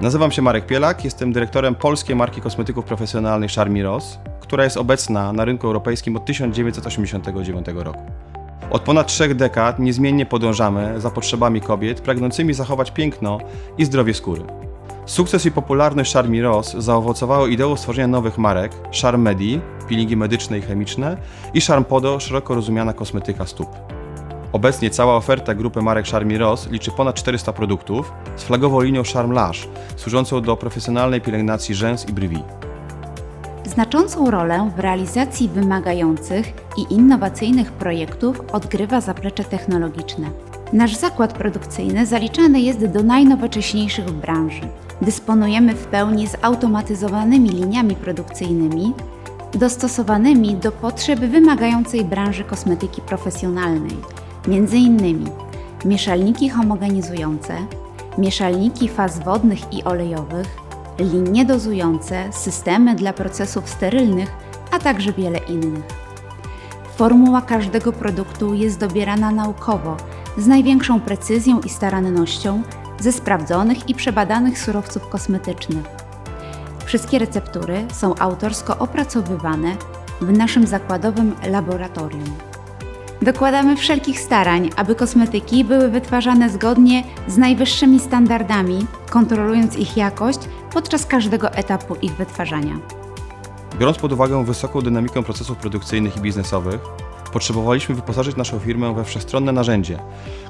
Nazywam się Marek Pielak, jestem dyrektorem polskiej marki kosmetyków profesjonalnej Charmy Rose, która jest obecna na rynku europejskim od 1989 roku. Od ponad trzech dekad niezmiennie podążamy za potrzebami kobiet pragnącymi zachować piękno i zdrowie skóry. Sukces i popularność Charmy Rose zaowocowało ideą stworzenia nowych marek Charmedi, peelingi medyczne i chemiczne i Charmpodo, szeroko rozumiana kosmetyka stóp. Obecnie cała oferta grupy marek Charmy Rose liczy ponad 400 produktów z flagową linią Charm Lash, służącą do profesjonalnej pielęgnacji rzęs i brwi. Znaczącą rolę w realizacji wymagających i innowacyjnych projektów odgrywa zaplecze technologiczne. Nasz zakład produkcyjny zaliczany jest do najnowocześniejszych w branży. Dysponujemy w pełni zautomatyzowanymi liniami produkcyjnymi, dostosowanymi do potrzeb wymagającej branży kosmetyki profesjonalnej, m.in. mieszalniki homogenizujące, mieszalniki faz wodnych i olejowych, linie dozujące, systemy dla procesów sterylnych, a także wiele innych. Formuła każdego produktu jest dobierana naukowo, z największą precyzją i starannością, ze sprawdzonych i przebadanych surowców kosmetycznych. Wszystkie receptury są autorsko opracowywane w naszym zakładowym laboratorium. Dokładamy wszelkich starań, aby kosmetyki były wytwarzane zgodnie z najwyższymi standardami, kontrolując ich jakość podczas każdego etapu ich wytwarzania. Biorąc pod uwagę wysoką dynamikę procesów produkcyjnych i biznesowych, potrzebowaliśmy wyposażyć naszą firmę we wszechstronne narzędzie,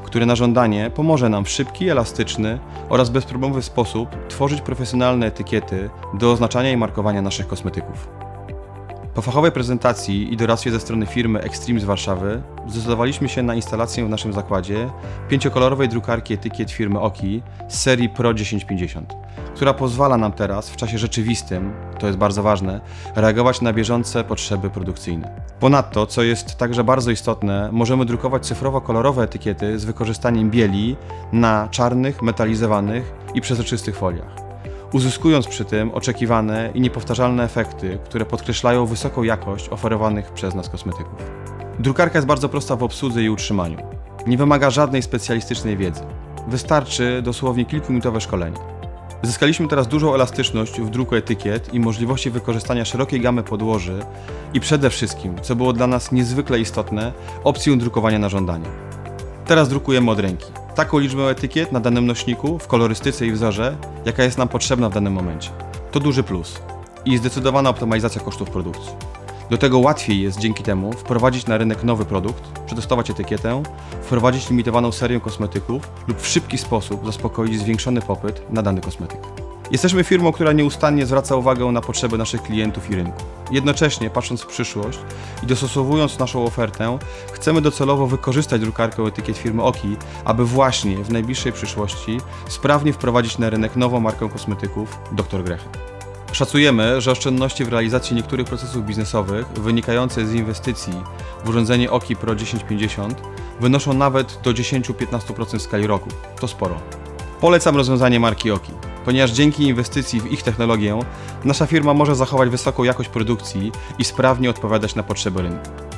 które na żądanie pomoże nam w szybki, elastyczny oraz bezproblemowy sposób tworzyć profesjonalne etykiety do oznaczania i markowania naszych kosmetyków. Po fachowej prezentacji i doradztwie ze strony firmy Extreme z Warszawy zdecydowaliśmy się na instalację w naszym zakładzie pięciokolorowej drukarki etykiet firmy Oki z serii Pro 1050, która pozwala nam teraz w czasie rzeczywistym, to jest bardzo ważne, reagować na bieżące potrzeby produkcyjne. Ponadto, co jest także bardzo istotne, możemy drukować cyfrowo-kolorowe etykiety z wykorzystaniem bieli na czarnych, metalizowanych i przezroczystych foliach uzyskując przy tym oczekiwane i niepowtarzalne efekty, które podkreślają wysoką jakość oferowanych przez nas kosmetyków. Drukarka jest bardzo prosta w obsłudze i utrzymaniu. Nie wymaga żadnej specjalistycznej wiedzy. Wystarczy dosłownie kilkuminutowe szkolenie. Zyskaliśmy teraz dużą elastyczność w druku etykiet i możliwości wykorzystania szerokiej gamy podłoży i przede wszystkim, co było dla nas niezwykle istotne, opcję drukowania na żądanie. Teraz drukujemy od ręki. Taką liczbę etykiet na danym nośniku, w kolorystyce i wzorze, jaka jest nam potrzebna w danym momencie. To duży plus i zdecydowana optymalizacja kosztów produkcji. Do tego łatwiej jest dzięki temu wprowadzić na rynek nowy produkt, przetestować etykietę, wprowadzić limitowaną serię kosmetyków lub w szybki sposób zaspokoić zwiększony popyt na dany kosmetyk. Jesteśmy firmą, która nieustannie zwraca uwagę na potrzeby naszych klientów i rynku. Jednocześnie, patrząc w przyszłość i dostosowując naszą ofertę, chcemy docelowo wykorzystać drukarkę etykiet firmy Oki, aby właśnie w najbliższej przyszłości sprawnie wprowadzić na rynek nową markę kosmetyków Dr. Grechy. Szacujemy, że oszczędności w realizacji niektórych procesów biznesowych wynikające z inwestycji w urządzenie Oki Pro 1050 wynoszą nawet do 10-15% w skali roku. To sporo. Polecam rozwiązanie marki Oki, ponieważ dzięki inwestycji w ich technologię nasza firma może zachować wysoką jakość produkcji i sprawnie odpowiadać na potrzeby rynku.